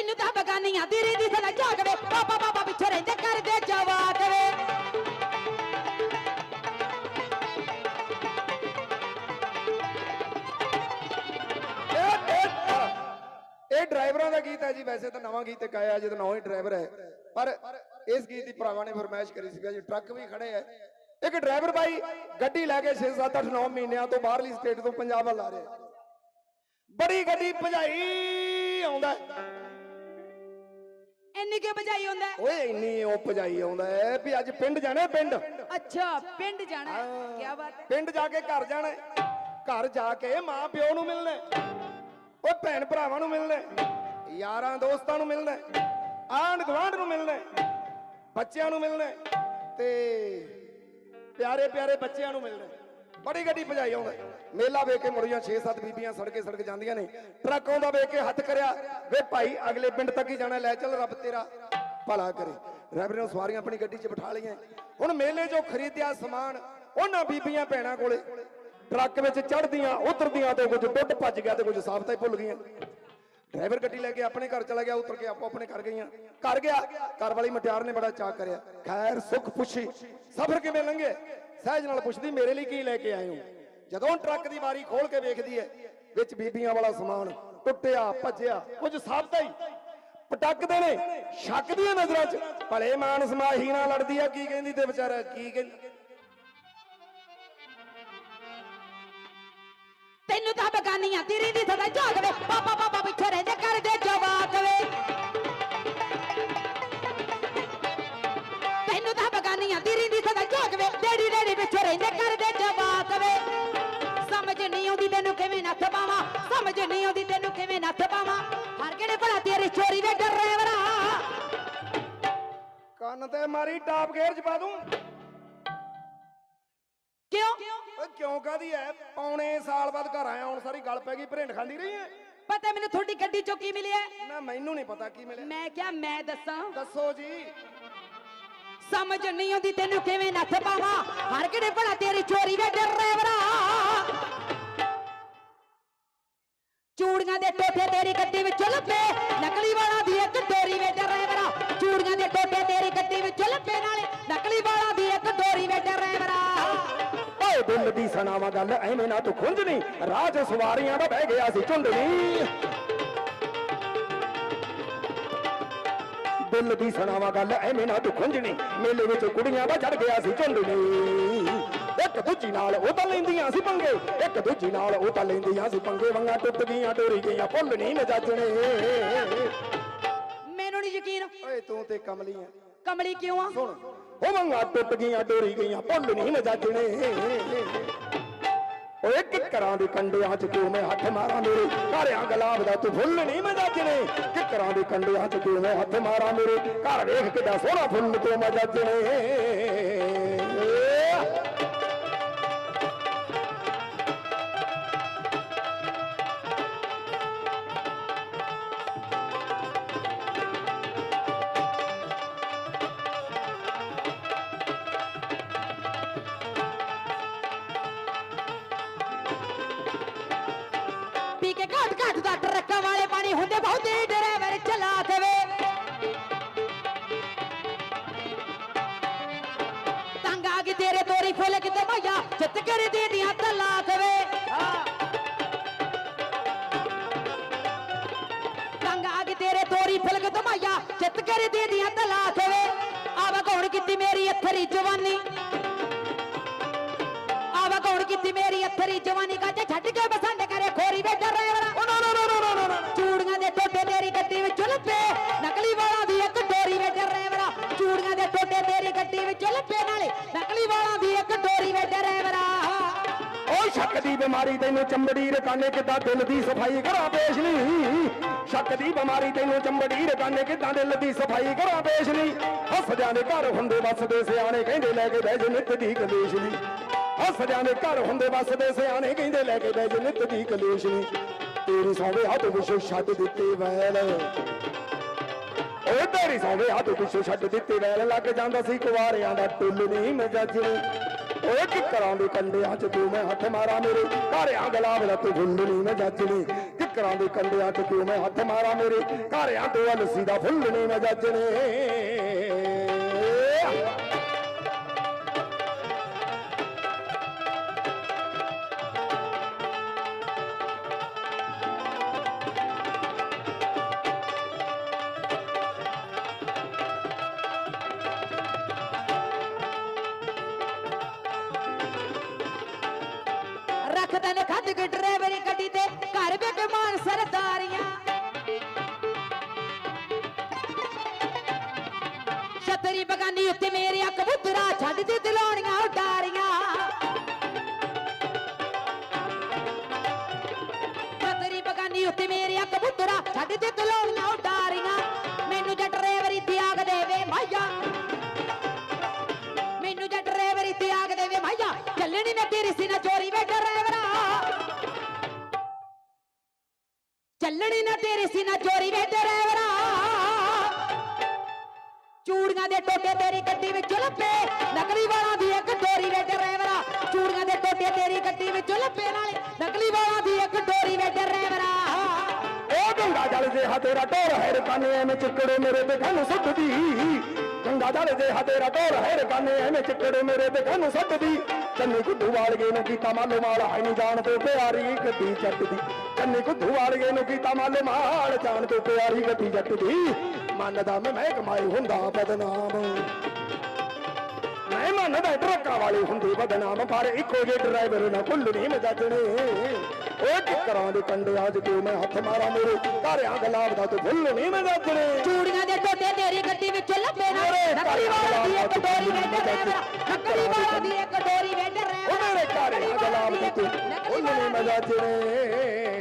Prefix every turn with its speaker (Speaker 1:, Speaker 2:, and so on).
Speaker 1: ਤੈਨੂੰ ਤਾਂ ਬਗਾਨੀਆਂ ਦੀ ਰੀਦੀ ਸਦਾ ਝਾਕਵੇ ਬਾਬਾ ਬਾਬਾ ਪਿੱਛੇ ਰਹਿੰਦੇ ਕਰਦੇ ਜਵਾਕ ਵੇ
Speaker 2: ਇਹ- ਡਰਾਈਵਰਾਂ ਦਾ ਗੀਤ ਹੈ ਜੀ, ਵੈਸੇ ਤਾਂ ਨਵਾਂ ਗੀਤ ਗਾਇਆ ਜਦੋਂ ਨਵਾਂ ਹੀ ਡਰਾਈਵਰ ਹੈ। ਪਰ ਇਸ ਗੀਤ ਦੀ ਭਰਾਵਾਂ ਨੇ ਫਰਮਾਇਸ਼ ਕਰੀ ਸੀ ਜੀ ਟਰੱਕ ਵੀ ਖੜੇ ਹੈ ਇੱਕ ਡਰਾਈਵਰ ਬਾਈ ਗੱਡੀ ਲੈ ਕੇ 6 7 8 9 ਮਹੀਨਿਆਂ ਤੋਂ ਬਾਹਰਲੀ ਸਟੇਟ ਤੋਂ ਪੰਜਾਬ ਵੱਲ ਆ ਰਿਹਾ। ਬੜੀ ਗੱਡੀ ਭਜਾਈ ਆਉਂਦਾ
Speaker 1: ਇੰਨੀ ਕਿ ਬਜਾਈ ਹੁੰਦਾ ਹੈ?
Speaker 2: ਓਏ ਇੰਨੀ ਉਹ ਭਜਾਈ ਆਉਂਦਾ ਹੈ ਵੀ ਅੱਜ ਪਿੰਡ ਜਾਣਾ ਹੈ, ਪਿੰਡ
Speaker 1: ਅੱਛਾ ਪਿੰਡ ਜਾਣਾ ਕੀ ਬਾਤ ਹੈ
Speaker 2: ਪਿੰਡ ਜਾ ਕੇ ਘਰ ਜਾਣਾ ਹੈ। ਘਰ ਜਾ ਕੇ ਮਾਂ ਪਿਓ ਨੂੰ ਮਿਲਣਾ ਹੈ। ਓਏ ਭੈਣ ਭਰਾਵਾਂ ਨੂੰ ਮਿਲਣਾ ਹੈ। ਯਾਰਾਂ ਦੋਸਤਾਂ ਨੂੰ ਮਿਲਣਾ ਹੈ। ਆਂਢ ਗੁਆਂਢ ਨੂੰ ਮਿਲਣਾ ਹੈ। ਬੱਚਿਆਂ ਨੂੰ ਮਿਲਣਾ ਹੈ। ਤੇ ਪਿਆਰੇ ਪਿਆਰੇ ਬੱਚਿਆਂ ਨੂੰ ਮਿਲਣਾ ਹੈ। ਬੜੀ ਗੱਡੀ ਭਜਾਈ ਆਉਂਦਾ ਮੇਲਾ ਵੇਖ ਕੇ ਮੁੜੀਆਂ 6-7 ਬੀਬੀਆਂ ਸੜਕੇ ਸੜਕ ਜਾਂਦੀਆਂ ਨੇ। ਟਰੱਕ ਆਉਂਦਾ ਵੇਖ ਕੇ ਹੱਥ ਕਰਿਆ, ਵੇ ਭਾਈ ਅਗਲੇ ਪਿੰਡ ਤੱਕ ਹੀ ਜਾਣਾ, ਲੈ ਚੱਲ ਰੱਬ ਤੇਰਾ, ਭਲਾ ਕਰੇ। ਡਰਾਈਵਰ ਨੇ ਸਵਾਰੀਆਂ ਆਪਣੀ ਗੱਡੀ 'ਚ ਬਿਠਾ ਲਈਆਂ। ਹੁਣ ਮੇਲੇ 'ਚੋਂ ਖਰੀਦਿਆ ਸਮਾਨ, ਉਹਨਾਂ ਬੀਬੀਆਂ ਭੈਣਾਂ ਕੋਲੇ, ਟਰੱਕ ਵਿੱਚ ਚੜਦੀਆਂ ਉਤਰਦੀਆਂ ਤੇ ਕੁਝ ਟੁੱਟ ਭੱਜ ਗਿਆ ਤੇ ਕੁਝ ਸਾਬਤਾ ਹੀ ਭੁੱਲ ਗਈਆਂ। ਡਰਾਈਵਰ ਗੱਡੀ ਲੈ ਕੇ ਆਪਣੇ ਘਰ ਚਲਾ ਗਿਆ, ਉਤਰ ਕੇ ਆਪੋ ਆਪਣੇ ਘਰ ਗਈਆਂ। ਘਰ ਗਿਆ, ਘਰ ਵਾਲੀ ਮਟਿਆਰ ਨੇ ਬੜਾ ਚਾਅ ਕਰਿਆ। ਖੈਰ, ਸੁੱਖ ਪੁੱਛੀ, ਸਫ਼ਰ ਕਿਵੇਂ ਲੰਘੇ? ਸਹਿਜ ਨਾਲ ਪੁੱਛਦੀ, ਮੇਰੇ ਲਈ ਕੀ ਲੈ ਕੇ ਆਏ ਹੋ? ਜਦੋਂ ਟਰੱਕ ਦੀ ਬਾਰੀ ਖੋਲ ਕੇ ਵੇਖਦੀ ਹੈ, ਵਿੱਚ ਬੀਬੀਆਂ ਵਾਲਾ ਸਮਾਨ ਟੁੱਟਿਆ, ਭੱਜਿਆ, ਕੁਝ ਸਾਬਤਾ ਹੀ। ਪਟਕਦੇ ਨੇ ਸ਼ੱਕ ਦੀਆਂ ਨਜ਼ਰਾਂ 'ਚ। ਭਲੇ ਮਾਨਸ ਮਾਹੀ ਨਾਲ ਲੜਦੀ ਆ, ਕੀ ਕਹਿੰਦੀ ਤੇ ਵਿਚਾਰਾ, ਕੀ ਕਹਿੰਦੀ?
Speaker 1: ਤਾਂ ਬਗਾਨੀਆਂ ਦੀ ਸਦਾ ਝਾਕਵੇ ਬਾਬਾ ਬਾਬਾ ਪਿੱਛੇ ਰਹਿੰਦੇ ਕਰਦੇ ਜਵਾਕ ਵੇ। ਤੈਨੂੰ ਤਾਂ ਬਗਾਨੀਆਂ ਦੀ ਰੀਦੀ ਸਦਾ ਝਾਕਵੇ ਡੇੜੀ ਡੇੜੀ ਪਿੱਛੇ ਰਹਿੰਦੇ ਕਰਦੇ ਜਵਾਕ ਵੇ। ਸਮਝ ਨਹੀਂ ਆਉਂਦੀ ਤੈਨੂੰ ਕਿਵੇਂ ਨੱਥ ਪਾਵਾਂ। ਸਮਝ ਨਹੀਂ ਆਉਂਦੀ ਤੈਨੂੰ ਕਿਵੇਂ ਨੱਥ ਪਾਵਾਂ। ਹਰ ਕਿਹੜੇ ਭਲਾ ਤੇਰੀ ਚੋਰੀ ਵੇ ਡਰਾਈਵਰਾ
Speaker 2: ਕੰਨ ਤੇ ਮਾਰੀ ਟਾਪ ਗੇਅਰ 'ਚ ਪਾ ਦੂੰ।
Speaker 1: ਕਿਉਂ?
Speaker 2: ਕਿਉਂ ਕਾਦੀ ਐ? ਪੌਣੇ ਸਾਲ ਬਾਅਦ ਘਰ ਆਇਆ ਹੁਣ ਸਾਰੀ ਗੱਲ ਪੈ ਗਈ ਭਰਿੰਡ ਖਾਂਦੀ ਰਹੀ ਐ?
Speaker 1: ਪਤਾ ਮੈਨੂੰ ਤੁਹਾਡੀ ਗੱਡੀ ਚੋਂ ਕੀ ਮਿਲਿਆ?
Speaker 2: ਨਾ ਮੈਨੂੰ ਨਹੀਂ ਪਤਾ ਕੀ ਮਿਲਿਆ।
Speaker 1: ਮੈਂ ਕਿਹਾ ਮੈਂ ਦੱਸਾਂ।
Speaker 2: ਦੱਸੋ ਜੀ।
Speaker 1: ਸਮਝ ਨਹੀਂ ਆਉਂਦੀ ਤੈਨੂੰ ਕਿਵੇਂ ਨੱਥ ਪਾਵਾਂ? ਹਰ ਕਿਹੜੇ ਭਲਾ ਤੇਰੀ ਚੋਰੀ ਵੇ ਡਰਾਈਵਰਾ ਚੂੜੀਆਂ ਦੇ ਟੋਟੇ ਤੇਰੀ ਗੱਡੀ ਵਿੱਚ ਲੱਭੇ।
Speaker 2: ਦਿਲ ਦੀ ਸੁਣਾਵਾ ਗੱਲ ਐਵੇਂ ਨਾ ਤੂੰ ਖੁੰਝਣੀ ਰਾਜ ਸਵਾਰੀਆਂ ਦਾ ਬਹਿ ਗਿਆ ਸੀ ਝੁੰਡਣੀ ਦਿਲ ਦੀ ਸੁਣਾਵਾ ਗੱਲ ਐਵੇਂ ਨਾ ਤੂੰ ਖੁੰਝਣੀ ਮੇਲੇ ਵਿੱਚ ਕੁੜੀਆਂ ਦਾ ਚੜ ਗਿਆ ਸੀ ਝੁੰਡਣੀ ਇੱਕ ਦੂਜੀ ਨਾਲ ਉਹ ਤਾਂ ਲੈਂਦੀਆਂ ਸੀ ਪੰਗੇ। ਇੱਕ ਦੂਜੀ ਨਾਲ ਉਹ ਤਾਂ ਲੈਂਦੀਆਂ ਸੀ ਪੰਗੇ। ਵੰਗਾ ਟੁੱਟ ਗਈਆਂ ਟੋਰੀ ਗਈਆਂ ਭੁੱਲ ਨਹੀਂ ਨਜਾਜਣੇ।
Speaker 1: ਮੈਨੂੰ ਨਹੀਂ ਯਕੀਨ।
Speaker 2: ਓਏ ਤੂੰ ਤੇ ਕਮਲੀ ਐ
Speaker 1: ਕਮਲੀ ਕਿਉਂ ਆ?
Speaker 2: ਸੁਣ। ਉਹ ਵੰਗਾ ਟੁੱਟ ਗਈਆਂ, ਡੋਰੀ ਗਈਆਂ, ਭੁੱਲ ਨਹੀਂ ਨਜਾਜਣੇ ਓਏ ਕਿੱਕਰਾਂ ਦੇ ਕੰਡਿਆਂ 'ਚ ਕਿਉਂ ਮੈਂ ਹੱਥ ਮਾਰਾਂ ਮੇਰੇ? ਘਰਿਆਂ ਗਲਾਬ ਦਾ ਤੂੰ ਫੁੱਲ ਨਹੀਂ ਮਜਾਜਣੇ ਕਿੱਕਰਾਂ ਦੇ ਕੰਡਿਆਂ 'ਚ ਕਿਉਂ ਮੈਂ ਹੱਥ ਮਾਰਾਂ ਮੇਰੇ? ਘਰ ਵੇਖ ਕਿੱਡਾ ਸੋਹਣਾ ਫੁੱਲ ਕਿਉਂ ਮੈਂ
Speaker 1: ਪੀ ਤੇਰੇ ਤੋਰੀ ਜਿੱਤ ਕਰ ਦੇ ਦੀਆਂ ਤਲਾ ਦੇਵੇ ਆਵਾ ਕੌਣ ਕੀਤੀ ਮੇਰੀ ਅਥਰੀ ਜਵਾਨੀ? ਆਵਾ ਕੌਣ ਕੀਤੀ ਮੇਰੀ ਅਥਰੀ ਜਵਾਨੀ? ਗੱਜ ਛੱਡ ਕੇ ਬਸੰਡ
Speaker 2: ਓ ਸ਼ੱਕ ਦੀ ਬਿਮਾਰੀ ਤੈਨੂੰ ਚੰਬੜੀ ਰਕਾਨੇ ਕਿੱਦਾਂ ਦਿਲ ਦੀ ਸਫ਼ਾਈ ਕਰਾਂ ਪੇਸ਼ ਸ਼ੱਕ ਦੀ ਬਿਮਾਰੀ ਤੈਨੂੰ ਚੰਬੜੀ ਰਕਾਨੇ ਕਿੱਦਾਂ ਦਿਲ ਦੀ ਸਫ਼ਾਈ ਕਰਾਂ ਪੇਸ਼ ਨਹੀਂ ਹੱਸਦਿਆਂ ਦੇ ਘਰ ਹੁੰਦੇ ਵੱਸਦੇ ਸਿਆਣੇ, ਕਹਿੰਦੇ ਲੈ ਕੇ ਬਹਿ ਜੇ ਨਿੱਤ ਦੀ ਕਲੇਸ਼ ਹੱਸਦਿਆਂ ਦੇ ਘਰ ਹੁੰਦੇ ਵੱਸਦੇ ਸਿਆਣੇ, ਕਹਿੰਦੇ ਲੈ ਕੇ ਬਹਿ ਜੇ ਨਿੱਤ ਦੀ ਕਲੇਸ਼ ਤੇਰੀ ਸੌਂਦੇ ਹੱਥ ਵਿਸ਼ੋ ਛੱਡ ਦਿੱਤੇ ਵੈਲ। ਓਏ ਤੇਰੀ ਸੌਂਦੇ ਹੱਥ ਪਿੱਛੇ ਛੱਡ ਦਿੱਤੇ ਵੈਲ। ਲੱਗ ਜਾਂਦਾ ਸੀ ਕੁਵਾਰਿਆਂ ਦਾ ਟੁੱਲ ਨਹੀਂ ਮਜਾਜਣੇ ਓਏ ਕਿੱਕਰਾਂ ਦੇ ਕੰਡਿਆਂ 'ਚ ਤੂੰ ਮੈਂ ਹੱਥ ਮਾਰਾਂ ਮੇਰੇ। ਘਰਿਆਂ ਗਲਾਬ ਦਾ ਤੂੰ ਫੁੱਲ ਨਹੀਂ ਮਜਾਜਣੇ ਕਿਕਰਾਂ ਦੇ ਕੰਡਿਆਂ ਚ ਤੂੰ ਮੈਂ ਹੱਥ ਮਾਰਾਂ ਮੇਰੇ। ਘਰਿਆਂ ਤੋਂ ਲੱਸੀ ਦਾ ਫੁੱਲ ਨਹੀਂ ਮੈਂ ਜੱਜਣੇ
Speaker 1: ਰੱਖਦੇ ਨੇ ਖੱਦ ਕੇ ਗੱਡੀ ਤੇ। ਘਰ ਵੇ ਕੇ ਮਾਨ ਸਰਦਾਰੀਆਂ। ਛਤਰੀ ਬਗਾਨੀ ਉੱਤੇ ਮੇਰੇ ਕਬੂਤਰਾ ਛੱਡ ਦੇ ਦਿਲਾਉਣੀਆਂ ਉਡਾਰੀਆਂ। ਛਤਰੀ ਬਗਾਨੀ ਉੱਤੇ ਮੇਰੇ ਕਬੂਤਰਾ ਛੱਡ ਦੇ ਦਿਲਾਉਣੀਆਂ ਉਡਾਰੀਆਂ। ਚੱਲਣੀ ਨਾ ਤੇਰੀ ਸੀ ਨਾ ਚੋਰੀ ਵੇ ਡਰਾਈਵਰਾ ਚੂੜੀਆਂ ਦੇ ਟੋਟੇ ਤੇਰੀ ਗੱਡੀ ਵਿੱਚ ਲੱਪੇ ਨਕਲੀ ਵਾਲਾਂ ਦੀ ਇੱਕ ਡੋਰੀ ਵੇ ਡਰਾਈਵਰਾ ਚੂੜੀਆਂ ਦੇ ਟੋਟੇ ਤੇਰੀ ਗੱਡੀ ਵਿੱਚ ਲੱਪੇ ਨਾਲੇ ਨਕਲੀ ਵਾਲਾਂ ਦੀ ਇੱਕ ਡੋਰੀ ਵੇ ਡਰਾਈਵਰਾ
Speaker 2: ਉਹ ਗੰਗਾ ਜਲ ਦੇ ਤੇਰਾ ਢੋਰ ਹੈ ਰਕਾਨੇ, ਐਵੇਂ ਚਿੱਕੜੇ ਮੇਰੇ ਤੇ ਖਾਨੂੰ ਸੁੱਟਦੀ। ਗੰਗਾ ਜਲ ਦੇ ਤੇਰਾ ਢੋਰ ਹੈ ਰਕਾਨੇ ਐਵੇਂ ਚਿੱਕੜੇ ਮੇਰੇ ਤੇ ਖਾਨੂੰ ਸੁੱਟਦੀ ਚੰਨੀ ਗੁੱਡੂ ਵਾਲਗੇ ਨੂੰ ਕੀਤਾ ਮਾਲੋ ਮਾਲ ਹੈ ਨਹੀਂ ਜਾਣ ਤੋਂ ਪਿਆਰੀ ਗੱਡੀ ਚੱਟਦੀ ਚੰਨੀ ਗੁੱਡੂ ਵਾਲਗੇ ਨੂੰ ਕੀਤਾ ਮਾਲੋ ਮਾਲ, ਜਾਣ ਤੋਂ ਪਿਆਰੀ ਗੱਡੀ ਚੱਟਦੀ ਮੰਨਦਾ ਮੈਂ ਕਮਾਈ ਹੁੰਦਾ ਬਦਨਾਮ। ਮੈਂ ਮੰਨਦਾ ਟਰੱਕਾਂ ਵਾਲੇ ਹੁੰਦੇ ਬਦਨਾਮ, ਪਰ ਇੱਕੋ ਜਿਹੇ ਡਰਾਈਵਰ ਨਾ ਭੁੱਲ ਨਹੀਂ ਮਜਾਜਣੇ ਉਹ ਟਿੱਕਰਾਂ ਦੇ ਕੰਡੇ ਅੱਜ ਕਿਉਂ ਮੈਂ ਹੱਥ ਮਾਰਾਂ, ਮੇਰੇ ਘਰਿਆਂ ਗਲਾਬ ਦਾ ਤੂੰ ਭੁੱਲ ਨਹੀਂ ਮਜਾਜਣੇ
Speaker 1: ਚੂੜੀਆਂ ਦੇ ਟੋਟੇ ਤੇਰੀ ਗੱਡੀ ਵਿੱਚ ਲੱਭੇ ਨਕਲੀ ਵਾਲਾ ਦੀ ਇੱਕ ਡੋਰੀ ਵੇ ਡਰਾਈਵਰਾ ਨਕਲੀ ਵਾਲਾ ਦੀ ਇੱਕ ਡੋਰੀ ਵੇ
Speaker 2: ਉਹ
Speaker 1: ਡਰਾਈਵਰਾ
Speaker 2: ਮੇਰੇ ਘਰਿਆਂ ਗਲਾਬ ਦਾ ਤੂੰ ਭੁੱਲ ਨਹੀਂ ਮਜਾਜਣੇ